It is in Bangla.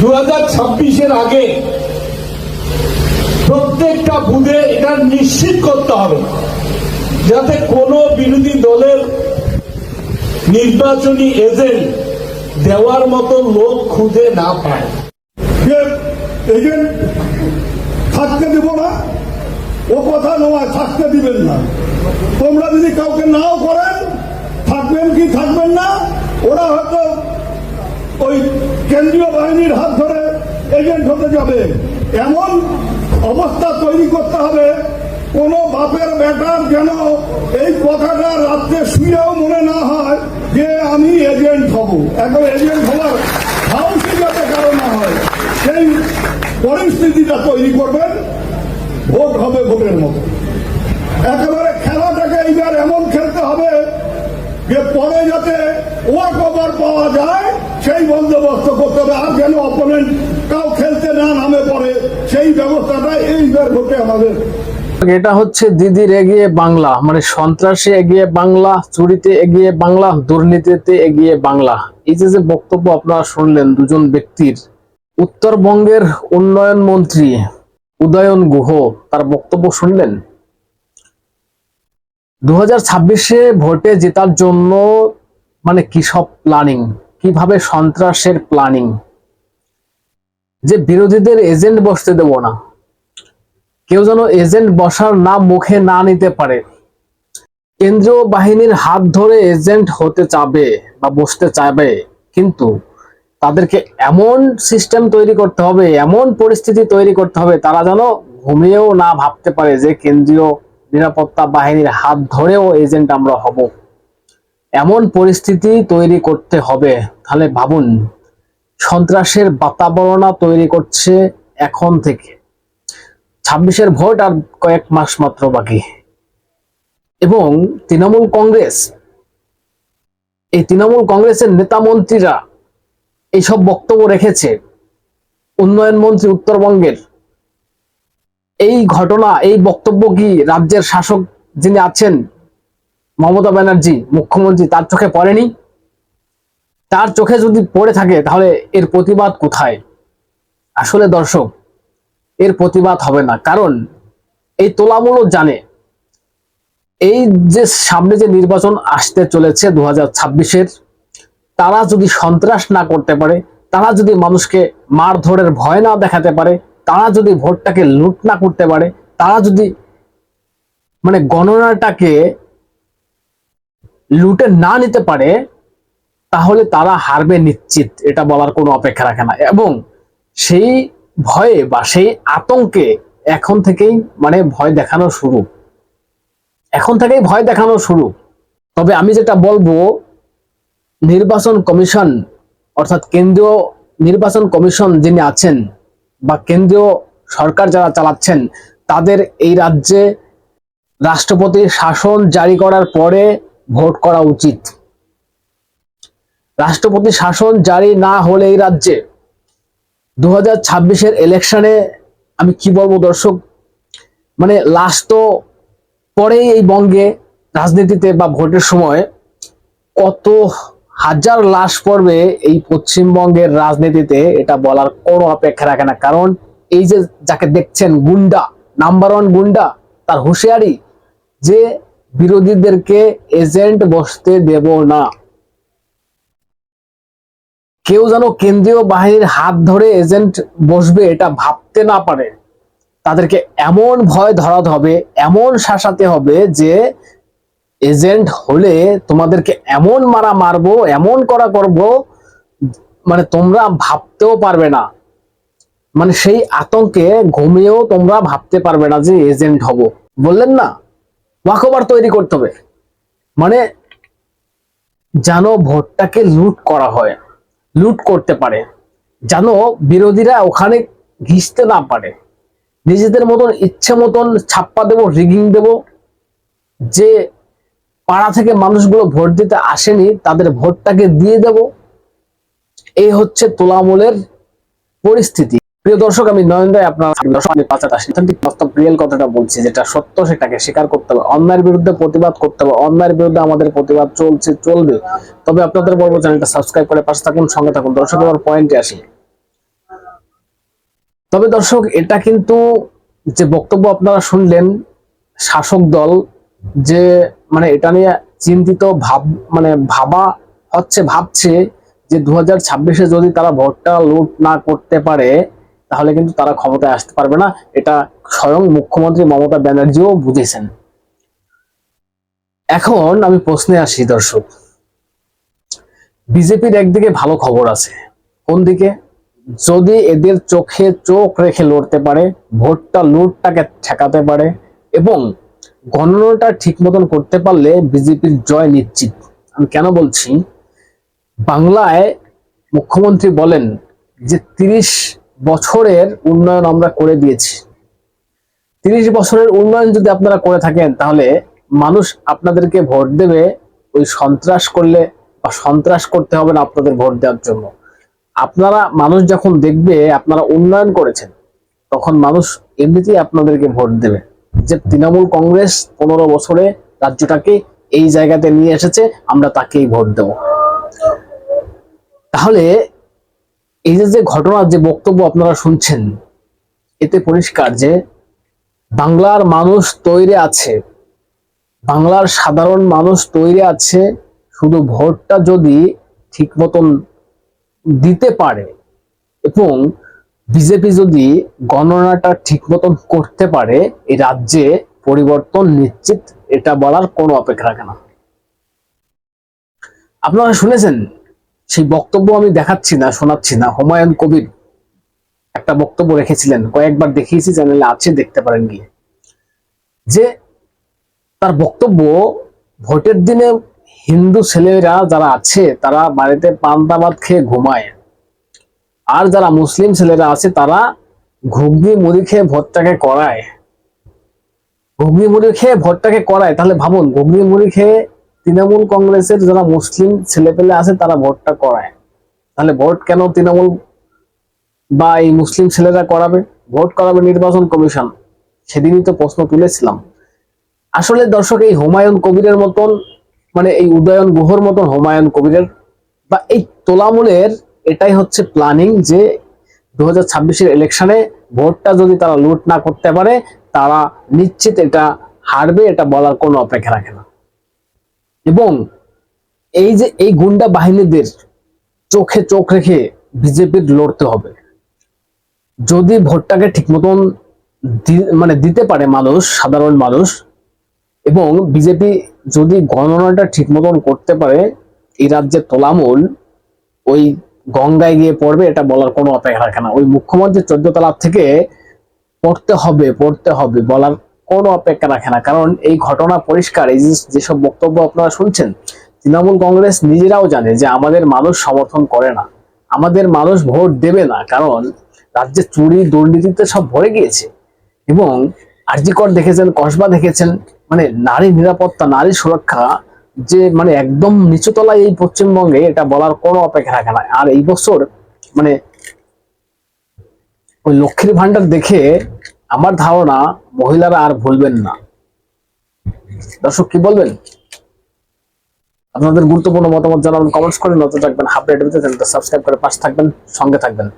দু হাজার ছাব্বিশের আগে প্রত্যেকটা বুথে এটা নিশ্চিত করতে হবে, যাতে কোনো বিরোধী দলের নির্বাচনী এজেন্ট দেওয়ার মতো লোক খুঁজে না পায়। এজেন্ট থাকতে দেব না, ও কথা নয়, থাকতে দিবেন না। তোমরা যদি কাউকে নাও করেন, থাকবেন কি থাকবেন না, ওরা হয়তো ওই কেন্দ্রীয় বাহিনীর হাত ধরে এজেন্ট হতে যাবে। এমন অবস্থা তৈরি করতে হবে, কোন বাপের বেটার যেন এই কথাটা রাত্রে শুয়েও মনে না হয় যে আমি এজেন্ট হব। এখন এজেন্ট হওয়ার সাহসী যাতে কারণ না হয়, সেই পরিস্থিতিটা তৈরি করবেন। ভোট হবে ভোটের মতো। একেবারে খেলাটাকে এইবার এমন খেলতে হবে যে পরে যাতে ওয়াক ওভার পাওয়া যায় সেই বন্দোবস্ত করতে হবে। আর যেন অপোনেন্ট কাউ খেলতে না নামে পড়ে, সেই ব্যবস্থাটা এইবার ভোটে আমাদের। এটা হচ্ছে দিদির এগিয়ে বাংলা মানে সন্ত্রাসে এগিয়ে বাংলা, চুরিতে এগিয়ে বাংলা, দুর্নীতিতে এগিয়ে বাংলা। এই যে যে বক্তব্য আপনারা শুনলেন দুজন ব্যক্তির, উত্তরবঙ্গের উন্নয়ন মন্ত্রী উদয়ন গুহ, তার বক্তব্য শুনলেন? দু হাজার ভোটে জেতার জন্য মানে কি সব প্ল্যানিং কীভাবে সন্ত্রাসের প্ল্যানিং যে বিরোধীদের এজেন্ট বসতে দেব না। কেউ যেন এজেন্ট বসার নাম মুখে না নিতে পারে। কেন্দ্রীয় বাহিনীর হাত ধরে এজেন্ট হতে চাবে বা বসতে চাইবে কিন্তু তাদেরকে এমন সিস্টেম তৈরি করতে হবে, এমন পরিস্থিতি তৈরি করতে হবে, তারা যেন ঘুমিয়েও না ভাবতে পারে যে কেন্দ্রীয় নিরাপত্তা বাহিনীর হাত ধরেও এজেন্ট আমরা হব। এমন পরিস্থিতি তৈরি করতে হবে। তাহলে ভাবুন, সন্ত্রাসের বাতাবরণা তৈরি করছে এখন থেকে। ছাব্বিশের ভোট আর কয়েক মাস মাত্র বাকি। এবং তৃণমূল কংগ্রেস, এই তৃণমূল কংগ্রেসের নেতা মন্ত্রীরা এইসব বক্তব্য রেখেছে। উন্নয়ন মন্ত্রী উত্তরবঙ্গের। এই ঘটনা, এই বক্তব্য কি রাজ্যের শাসক যিনি আছেন মমতা ব্যানার্জি মুখ্যমন্ত্রী তার চোখে পড়েনি। তার চোখে যদি পড়ে থাকে, তাহলে এর প্রতিবাদ কোথায়? আসলে দর্শক, এর প্রতিবাদ হবে না। কারণ এই তোলামূলক জানে এই যে সামনে যে নির্বাচন আসতে চলেছে দু হাজার তারা যদি সন্ত্রাস না করতে পারে, তারা যদি মানুষকে মারধরের ভয় না দেখাতে পারে, তারা যদি ভোটটাকে লুট না করতে পারে, তারা যদি মানে গণনাটাকে লুটে না নিতে পারে, তাহলে তারা হারবে নিশ্চিত। এটা বলার কোনো অপেক্ষা রাখে না। এবং সেই ভয়ে বা সেই আতঙ্কে এখন থেকেই মানে ভয় দেখানো শুরু। এখন থেকেই ভয় দেখানো শুরু। তবে আমি যেটা বলব, নির্বাচন কমিশন, অর্থাৎ কেন্দ্রীয় নির্বাচন কমিশন যিনি আছেন বা কেন্দ্রীয় সরকার যারা চালাচ্ছেন, তাদের এই রাজ্যে রাষ্ট্রপতির শাসন জারি করার পরে ভোট করা উচিত। রাষ্ট্রপতি শাসন জারি না হলে এই রাজ্যে দু হাজার ছাব্বিশের ইলেকশনে আমি কি বলব দর্শক মানে লাস্ট তো পরেই এই বঙ্গে রাজনীতিতে বা ভোটের সময় কত হাজার লাশ পড়বে এই পশ্চিমবঙ্গের রাজনীতিতে এটা বলার কোনো অপেক্ষা রাখে না। কারণ এই যে যাকে দেখছেন গুন্ডা নাম্বার ওয়ান গুন্ডা, তার হুঁশিয়ারি যে বিরোধীদেরকে এজেন্ট বসতে দেব না। কেউ যেন কেন্দ্রীয় বাহিনীর হাত ধরে এজেন্ট বসবে এটা ভাবতে না পারে। তাদেরকে এমন ভয় ধরাতে হবে, এমন শাসাতে হবে যে এজেন্ট হলে তোমাদেরকে এমন মারা মারবো, এমন করা করব মানে তোমরা ভাবতেও পারবে না। মানে সেই আতঙ্কে ঘুমিয়েও তোমরা ভাবতে পারবে না যে এজেন্ট হব। বললেন না? ওয়াকওভার তৈরি করতে হবে। মানে যেন ভোটটাকে লুট করা হয়, লুট করতে পারে, যেন বিরোধীরা ওখানে ঘিসতে না পারে। নিজেদের মতন ইচ্ছে মতন ছাপ্পা দেব, রিগিং দেব, যে পাড়া থেকে মানুষগুলো ভোট দিতে আসেনি, তাদের ভোটটাকে দিয়ে দেব। এই হচ্ছে তোলামূলের পরিস্থিতি। প্রিয় দর্শক, আমি নয়ন রায় আপনার রিয়েল কথাটা বলছি, যেটা সত্য সেটাকে স্বীকার করতে হবে। অন্যায়ের বিরুদ্ধে প্রতিবাদ করতে হবে। অন্যায়ের বিরুদ্ধে আমাদের প্রতিবাদ চলছে, চলবে। তবে আপনাদের বলব, চ্যানেলটা সাবস্ক্রাইব করে পাশে থাকুন, সঙ্গে থাকুন। দর্শক আমার পয়েন্টে আসি। তবে দর্শক, এটা কিন্তু যে বক্তব্য আপনারা শুনলেন, শাসক দল যে মানে এটা নিয়ে চিন্তিত ভাব মানে ভাবা হচ্ছে, ভাবছে যে দু হাজার যদি তারা ভোটটা লুট না করতে পারে তাহলে কিন্তু তারা ক্ষমতায় আসতে পারবে না। এটা স্বয়ং মুখ্যমন্ত্রী মমতা ব্যানার্জিও বুঝেছেন। এখন আমি প্রশ্নে আসি, দর্শক। বিজেপির একদিকে ভালো খবর আছে কোন দিকে যদি এদের চোখে চোখ রেখে লড়তে পারে, ভোটটা লুটটাকে ঠেকাতে পারে এবং গণনাটা ঠিক মতন করতে পারলে বিজেপির জয় নিশ্চিত। আমি কেন বলছি? বাংলায় মুখ্যমন্ত্রী বলেন যে তিরিশ বছরের উন্নয়ন আমরা করে দিয়েছি। তিরিশ বছরের উন্নয়ন যদি আপনারা করে থাকেন, তাহলে মানুষ আপনাদেরকে ভোট দেবে, ওই সন্ত্রাস করলে বা সন্ত্রাস করতে হবে না আপনাদের ভোট দেওয়ার জন্য। আপনারা, মানুষ যখন দেখবে আপনারা উন্নয়ন করেছেন, তখন মানুষ এমনিতেই আপনাদেরকে ভোট দেবে। যে তৃণমূল কংগ্রেস পনেরো বছরে রাজ্যটাকে এই জায়গাতে নিয়ে এসেছে, আমরা তাকেই ভোট দেব। তাহলে এই যে যে ঘটনার যে বক্তব্য আপনারা শুনছেন, এতে পরিষ্কার যে বাংলার মানুষ তৈরি আছে, বাংলার সাধারণ মানুষ তৈরি আছে শুধু ভোটটা যদি ঠিক মতন দিতে পারে এবং বিজেপি যদি গণনাটা ঠিক মতন করতে পারে, এই রাজ্যে পরিবর্তন নিশ্চিত, এটা বলার কোনো অপেক্ষা রাখে না। আপনারা শুনেছেন সেই বক্তব্য আমি দেখাচ্ছি না, শোনাচ্ছি না। হুমায়ুন কবির একটা বক্তব্য রেখেছিলেন, কয়েকবার দেখিয়েছি, চ্যানেলে আছে, দেখতে পারেন গিয়ে। যে তার বক্তব্য, ভোটের দিনে হিন্দু ছেলেরা যারা আছে, তারা বাড়িতে পান্তাবাদ খেয়ে ঘুমায়। আর যারা মুসলিম ছেলেরা আছে, তারা ঘুগনি মুড়ি খেয়ে ভোটটাকে করায়। ঘুগনি মুড়ি খেয়ে ভোটটাকে করায়। তাহলে ভাবুন, ঘুগনি মুড়ি খেয়ে তৃণমূল কংগ্রেসের যারা মুসলিম ছেলেপেলে আছে, তারা ভোটটা করায়। তাহলে ভোট কেন তৃণমূল বা এই মুসলিম ছেলেরা করাবে? ভোট করাবে নির্বাচন কমিশন। সেদিনই তো প্রশ্ন তুলেছিলাম। আসলে দর্শক, এই হুমায়ুন কবিরের মতন মানে এই উদয়ন গুহর মতন হুমায়ুন কবিরের বা এই তোলামূলের, এটাই হচ্ছে প্ল্যানিং যে দু হাজার ইলেকশনে ভোটটা যদি তারা লুট না করতে পারে, তারা নিশ্চিত এটা হারবে, এটা বলার কোনো অপেক্ষা রাখে না। এবং এই যে এই গুন্ডা বাহিনীদের চোখে চোখ রেখে বিজেপির লড়তে হবে। যদি ভোটটাকে ঠিক মতন মানে দিতে পারে মানুষ, সাধারণ মানুষ, এবং বিজেপি যদি গণনাটা ঠিক মতন করতে পারে, এই রাজ্যের তোলামূল, ওই গঙ্গায় গিয়ে পড়বে, এটা বলার কোনো অপেক্ষা রাখে না। ওই মুখ্যমন্ত্রী চোদ্দ তলার থেকে পড়তে হবে পড়তে হবে, বলার কোনো অপেক্ষা রাখে না। কারণ এই ঘটনা পরিষ্কার, এই যেসব বক্তব্য আপনারা শুনছেন, তৃণমূল কংগ্রেস নিজেরাও জানে যে আমাদের মানুষ সমর্থন করে না। আমাদের মানুষ ভোট দেবে না, কারণ রাজ্যে চুরি দুর্নীতিতে সব ভরে গিয়েছে। এবং আরজিকর দেখেছেন, কসবা দেখেছেন মানে নারী নিরাপত্তা, নারী সুরক্ষা যে মানে একদম নিচুতলায় এই পশ্চিমবঙ্গে এটা বলার কোনো অপেক্ষা রাখে না। আর এই বছর মানে ওই লক্ষ্মীর ভান্ডার দেখে আমার ধারণা মহিলারা আর ভুলবেন না। দর্শক, কি বলবেন? আপনাদের গুরুত্বপূর্ণ মতামত জানাবেন কমেন্টস করে নজর রাখবেন, হাফ রেট চ্যানেলটা সাবস্ক্রাইব করে পাশে থাকবেন, সঙ্গে থাকবেন।